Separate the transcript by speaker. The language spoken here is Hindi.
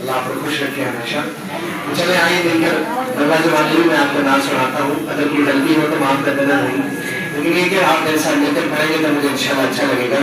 Speaker 1: अल्लाह आपको खुश रखे हमेशा। तो चले आइए देखकर दरवाजे आपका नाम सुनाता हूँ। अगर कोई गलती हो तो माफ़ कर देना नहीं। लेकिन ये आप मेरे साथ लेकर पढ़ेंगे तो मुझे इंशाल्लाह अच्छा लगेगा।